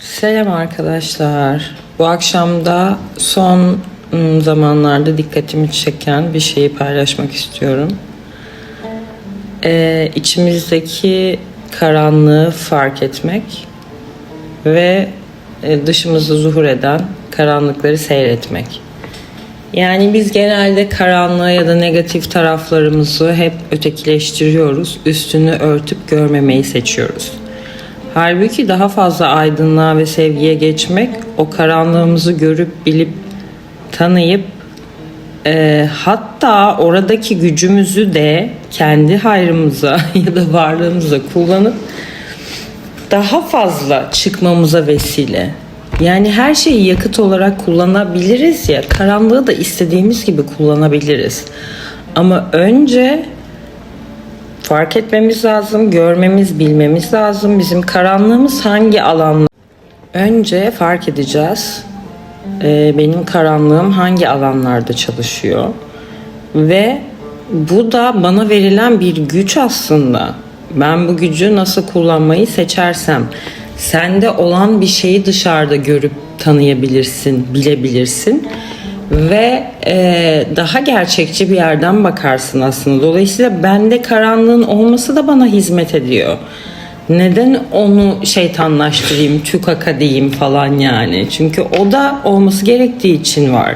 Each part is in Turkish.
Selam arkadaşlar. Bu akşam da son ım, zamanlarda dikkatimi çeken bir şeyi paylaşmak istiyorum. Ee, içimizdeki karanlığı fark etmek ve e, dışımızda zuhur eden karanlıkları seyretmek. Yani biz genelde karanlığı ya da negatif taraflarımızı hep ötekileştiriyoruz. Üstünü örtüp görmemeyi seçiyoruz. Halbuki daha fazla aydınlığa ve sevgiye geçmek, o karanlığımızı görüp bilip tanıyıp e, hatta oradaki gücümüzü de kendi hayrımıza ya da varlığımıza kullanıp daha fazla çıkmamıza vesile. Yani her şeyi yakıt olarak kullanabiliriz ya, karanlığı da istediğimiz gibi kullanabiliriz. Ama önce fark etmemiz lazım, görmemiz, bilmemiz lazım. Bizim karanlığımız hangi alanlar? Önce fark edeceğiz. Ee, benim karanlığım hangi alanlarda çalışıyor? Ve bu da bana verilen bir güç aslında. Ben bu gücü nasıl kullanmayı seçersem, sende olan bir şeyi dışarıda görüp tanıyabilirsin, bilebilirsin ve e, daha gerçekçi bir yerden bakarsın aslında. Dolayısıyla bende karanlığın olması da bana hizmet ediyor. Neden onu şeytanlaştırayım, tükaka diyeyim falan yani. Çünkü o da olması gerektiği için var.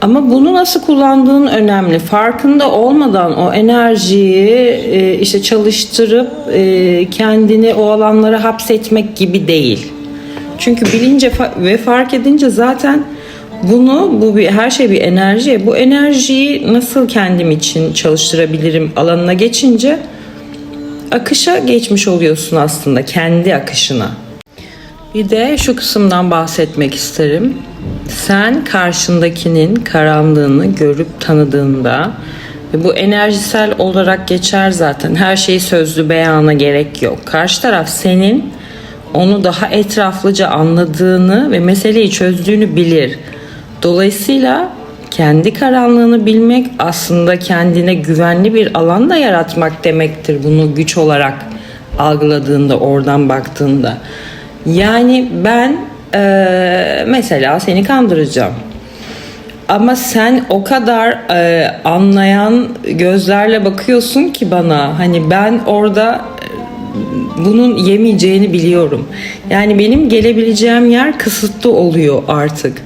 Ama bunu nasıl kullandığın önemli. Farkında olmadan o enerjiyi e, işte çalıştırıp e, kendini o alanlara hapsetmek gibi değil. Çünkü bilince ve fark edince zaten bunu bu bir her şey bir enerji. Bu enerjiyi nasıl kendim için çalıştırabilirim alanına geçince akışa geçmiş oluyorsun aslında kendi akışına. Bir de şu kısımdan bahsetmek isterim. Sen karşındakinin karanlığını görüp tanıdığında ve bu enerjisel olarak geçer zaten. Her şeyi sözlü beyana gerek yok. Karşı taraf senin onu daha etraflıca anladığını ve meseleyi çözdüğünü bilir. Dolayısıyla kendi karanlığını bilmek aslında kendine güvenli bir alan da yaratmak demektir. Bunu güç olarak algıladığında, oradan baktığında. Yani ben eee, mesela seni kandıracağım. Ama sen o kadar e, anlayan gözlerle bakıyorsun ki bana. Hani ben orada e, bunun yemeyeceğini biliyorum. Yani benim gelebileceğim yer kısıtlı oluyor artık.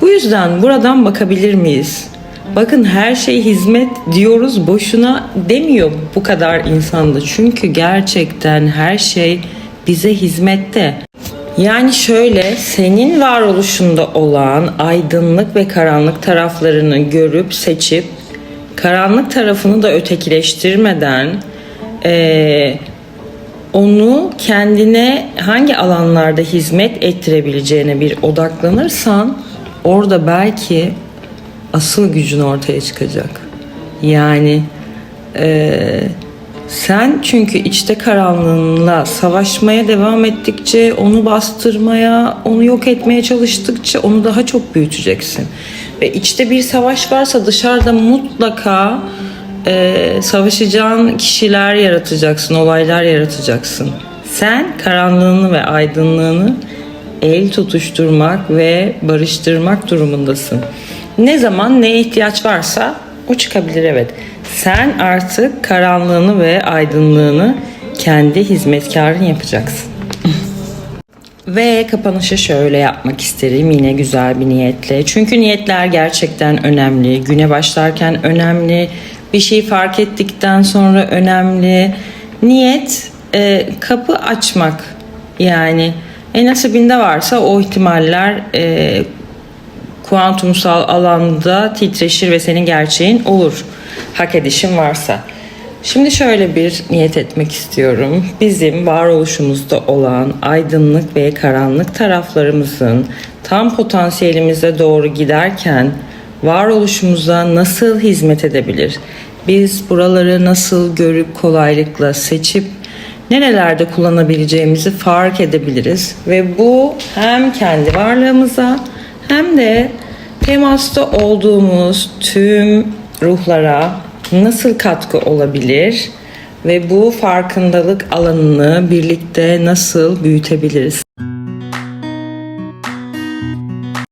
Bu yüzden buradan bakabilir miyiz? Bakın her şey hizmet diyoruz boşuna demiyor bu kadar insanda. Çünkü gerçekten her şey bize hizmette. Yani şöyle senin varoluşunda olan aydınlık ve karanlık taraflarını görüp seçip karanlık tarafını da ötekileştirmeden eee, onu kendine hangi alanlarda hizmet ettirebileceğine bir odaklanırsan orada belki asıl gücün ortaya çıkacak. Yani eee, sen çünkü içte karanlığınla savaşmaya devam ettikçe, onu bastırmaya, onu yok etmeye çalıştıkça onu daha çok büyüteceksin. Ve içte bir savaş varsa dışarıda mutlaka eee, savaşacağın kişiler yaratacaksın, olaylar yaratacaksın. Sen karanlığını ve aydınlığını el tutuşturmak ve barıştırmak durumundasın. Ne zaman neye ihtiyaç varsa o çıkabilir evet. Sen artık karanlığını ve aydınlığını kendi hizmetkarın yapacaksın. Ve kapanışı şöyle yapmak isterim yine güzel bir niyetle. Çünkü niyetler gerçekten önemli. Güne başlarken önemli. Bir şey fark ettikten sonra önemli. Niyet e, kapı açmak. Yani en nasibinde varsa o ihtimaller e, kuantumsal alanda titreşir ve senin gerçeğin olur. Hak edişin varsa. Şimdi şöyle bir niyet etmek istiyorum. Bizim varoluşumuzda olan aydınlık ve karanlık taraflarımızın tam potansiyelimize doğru giderken varoluşumuza nasıl hizmet edebilir? Biz buraları nasıl görüp kolaylıkla seçip nerelerde kullanabileceğimizi fark edebiliriz ve bu hem kendi varlığımıza hem de temasta olduğumuz tüm ruhlara nasıl katkı olabilir ve bu farkındalık alanını birlikte nasıl büyütebiliriz?